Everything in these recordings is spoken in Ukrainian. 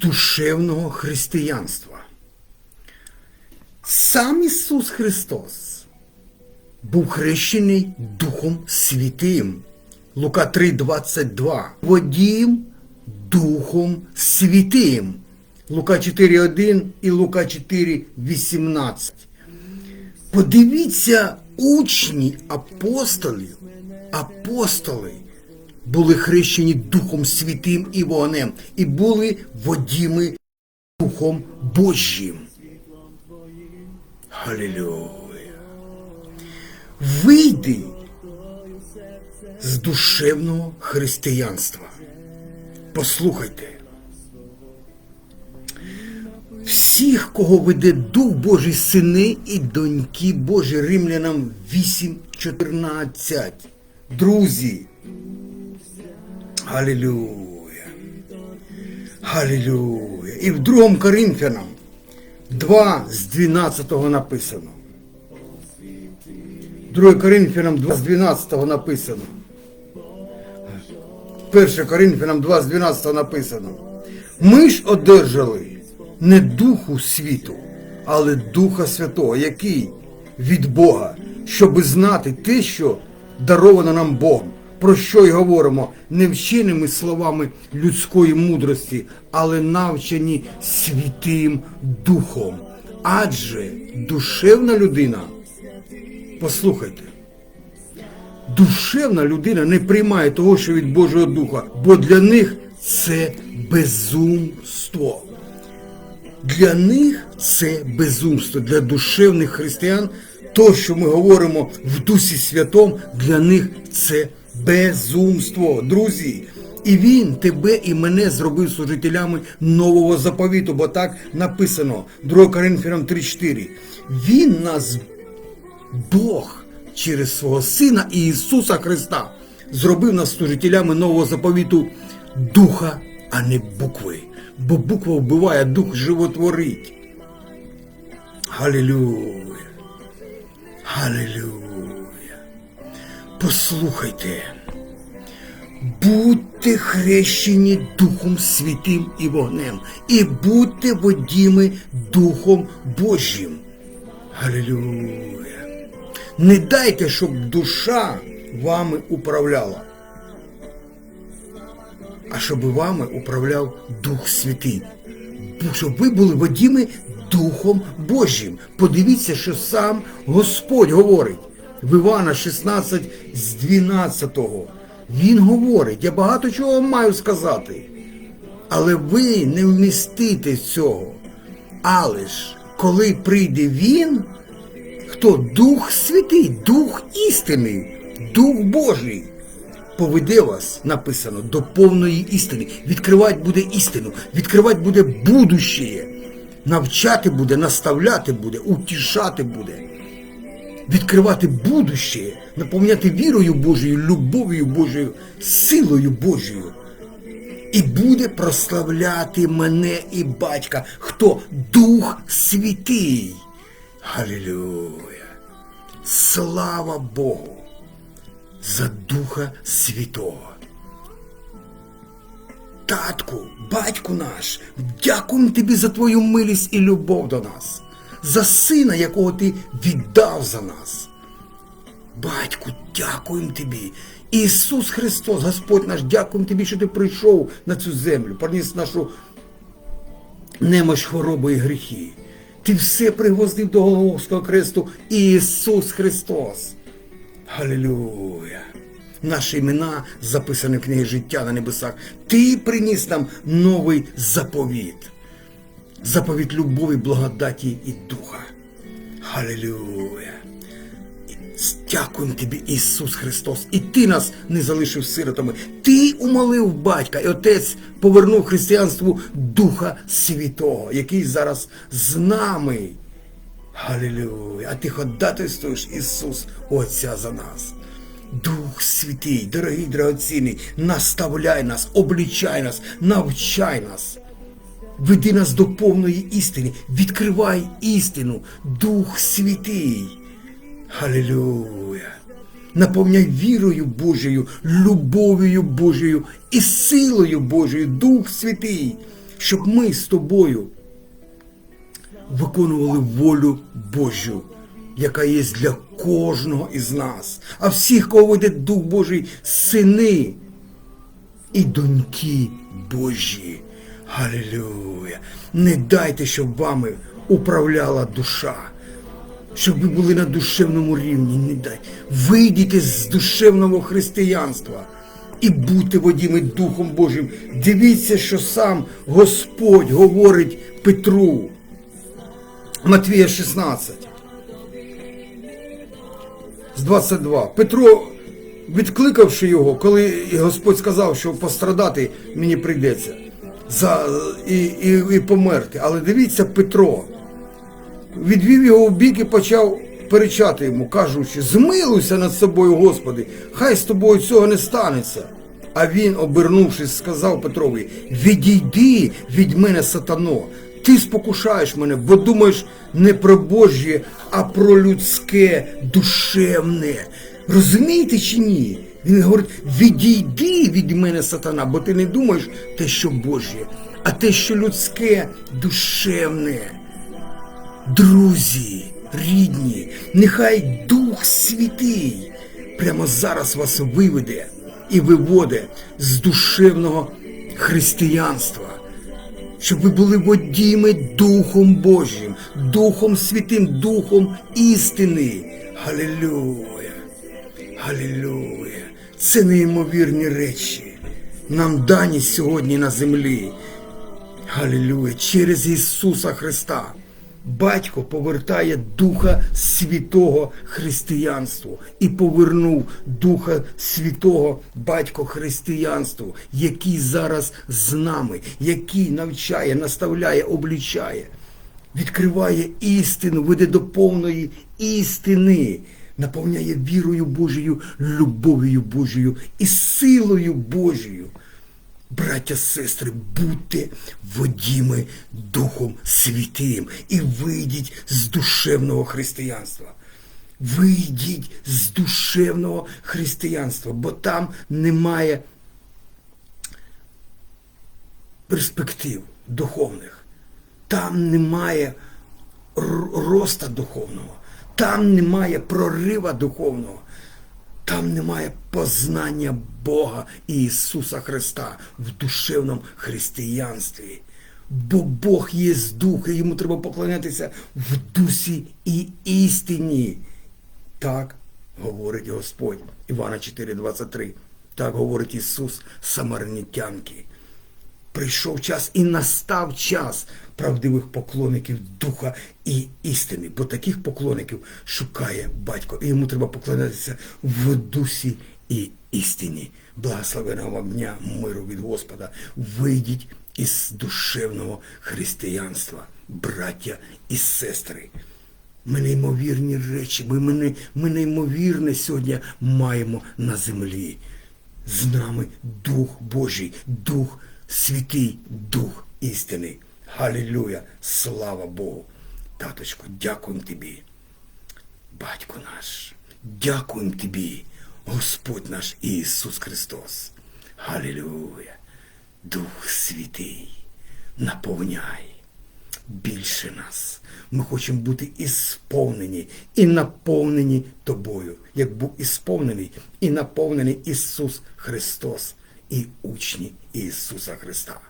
душевного християнства. Сам Ісус Христос був хрещений Духом Святим. Лука 3,22. Водім Духом Святим. Лука 4,1 і Лука 4,18. Подивіться, учні апостолів, апостоли були хрещені Духом Святим і вогнем, і були водіми Духом Божим. Халілюя. Вийди з душевного християнства. Послухайте. Всіх, кого веде Дух Божий, сини і доньки Божі, Римлянам 8.14. Друзі. Галілюя. Галілюя. І в 2 Коринфянам 2 з 12 написано. 2 Коринфянам 2 з 12 написано. 1 Коринфянам 2 з 12 написано. Ми ж одержали не Духу світу, але Духа Святого, який від Бога, щоби знати те, що даровано нам Богом, про що й говоримо, не вченими словами людської мудрості, але навчені святим Духом. Адже душевна людина, послухайте, душевна людина не приймає того, що від Божого Духа, бо для них це безумство. Для них це безумство, для душевних християн, то, що ми говоримо в Дусі Святом, для них це безумство, друзі. І він тебе і мене зробив служителями нового заповіту, бо так написано 2 Коринфянам 3.4. Він нас, Бог, через свого Сина Ісуса Христа, зробив нас служителями нового заповіту духа, а не букви. Бо буква вбиває, дух животворить. Галілюя. Галілюя. Послухайте. Будьте хрещені Духом Святим і вогнем, і будьте водіми Духом Божим. Галілюя. Не дайте, щоб душа вами управляла, а щоб вами управляв Дух Святий. Щоб ви були водіми Духом Божим. Подивіться, що сам Господь говорить в Івана 16 з 12. Він говорить, я багато чого маю сказати. Але ви не вмістите цього. Але ж, коли прийде він, хто Дух Святий, Дух істини, Дух Божий, поведе вас, написано, до повної істини. Відкривати буде істину, відкривати буде будущее, навчати буде, наставляти буде, утішати буде відкривати будущее, наповняти вірою Божою, любов'ю Божою, силою Божою. І буде прославляти мене і батька, хто Дух Святий. Галілюя! Слава Богу за Духа Святого. Татку, батьку наш, дякуємо тобі за твою милість і любов до нас за сина, якого ти віддав за нас. Батьку, дякуємо тобі. Ісус Христос, Господь наш, дякуємо тобі, що ти прийшов на цю землю, приніс нашу немощ, хвороби і гріхи. Ти все пригвоздив до Голговського кресту Ісус Христос. Халілюя! Наші імена записані в книгі життя на небесах. Ти приніс нам новий заповіт заповідь любові, благодаті і духа. Халилюя! Дякуємо тобі, Ісус Христос, і Ти нас не залишив сиротами. Ти умолив батька, і Отець повернув християнству Духа Святого, який зараз з нами. Халилюя! А ти ходатайствуєш, Ісус, Отця за нас. Дух Святий, дорогий драгоцінний, наставляй нас, облічай нас, навчай нас. Веди нас до повної істини, відкривай істину, Дух Святий. Халилюя! Наповняй вірою Божою, любов'ю Божою і силою Божою, Дух Святий. щоб ми з тобою виконували волю Божу, яка є для кожного із нас. А всіх, кого веде Дух Божий, сини і доньки Божі. Галилюя! Не дайте, щоб вами управляла душа. Щоб ви були на душевному рівні, не дай. Вийдіть з душевного християнства і будьте водіми Духом Божим. Дивіться, що сам Господь говорить Петру. Матвія 16. З 22. Петро, відкликавши його, коли Господь сказав, що пострадати мені прийдеться за, і, і, і померти. Але дивіться, Петро відвів його в бік і почав перечати йому, кажучи, змилуйся над собою, Господи, хай з тобою цього не станеться. А він, обернувшись, сказав Петрові: Відійди від мене, сатано, ти спокушаєш мене, бо думаєш не про Божє, а про людське, душевне. Розумієте чи ні? Він говорить: відійди від мене, сатана, бо ти не думаєш те, що Божє, а те, що людське, душевне. Друзі, рідні, нехай Дух Святий прямо зараз вас виведе і виводе з душевного християнства, щоб ви були водіми Духом Божим, Духом Святим, Духом істини. Галилюя! Галилюя! Це неймовірні речі. Нам дані сьогодні на землі. Галилюя! Через Ісуса Христа. Батько повертає Духа Святого християнству і повернув Духа Святого Батько християнству, який зараз з нами, який навчає, наставляє, облічає, відкриває істину, веде до повної істини, наповняє вірою Божою, любов'ю Божою і силою Божою. Браття, сестри, будьте водіми Духом Святим і вийдіть з душевного християнства. Вийдіть з душевного християнства, бо там немає перспектив духовних, там немає роста духовного, там немає прорива духовного. Там немає познання Бога і Ісуса Христа в душевному християнстві. Бо Бог є дух, і йому треба поклонятися в дусі і істині. Так говорить Господь Івана 4,23. Так говорить Ісус Самарнітянки. Прийшов час і настав час правдивих поклонників духа і істини. Бо таких поклонників шукає батько. І йому треба поклонятися в дусі і істині. Благословеного вам дня, миру від Господа. Вийдіть із душевного християнства, браття і сестри. Ми неймовірні речі, ми, ми, ми неймовірне сьогодні маємо на землі. З нами Дух Божий, Дух Святий, Дух істини. Халілюя! Слава Богу! Таточко, дякуємо тобі. Батько наш, дякуємо тобі, Господь наш Ісус Христос. Халілюя! Дух Святий, наповняй більше нас. Ми хочемо бути ісповнені і наповнені тобою, як був ісповнений і наповнений Ісус Христос і учні Ісуса Христа.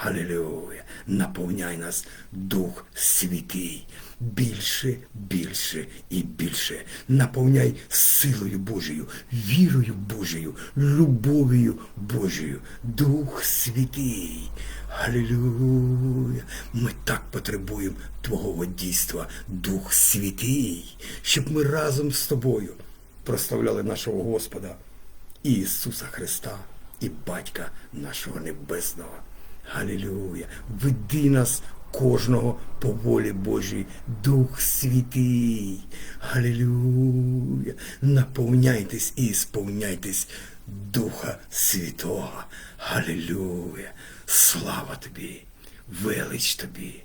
Халилюя! Наповняй нас Дух Святий. Більше, більше і більше. Наповняй силою Божою, вірою Божою, любов'ю Божою. Дух Святий. Халилюя! Ми так потребуємо Твого водійства, Дух Святий, щоб ми разом з тобою прославляли нашого Господа Ісуса Христа і Батька нашого Небесного. Галілюя! Веди нас кожного по волі Божій, Дух Святий. Галілюя! Наповняйтесь і сповняйтесь Духа Святого. Галілюя! Слава тобі, велич тобі.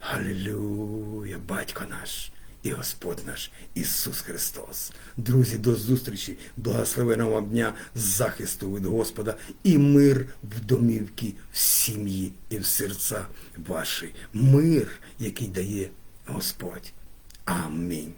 Галілюя, Батько наш і Господь наш Ісус Христос. Друзі, до зустрічі, благословеного дня, захисту від Господа і мир в домівки, в сім'ї і в серця ваші. Мир, який дає Господь. Амінь.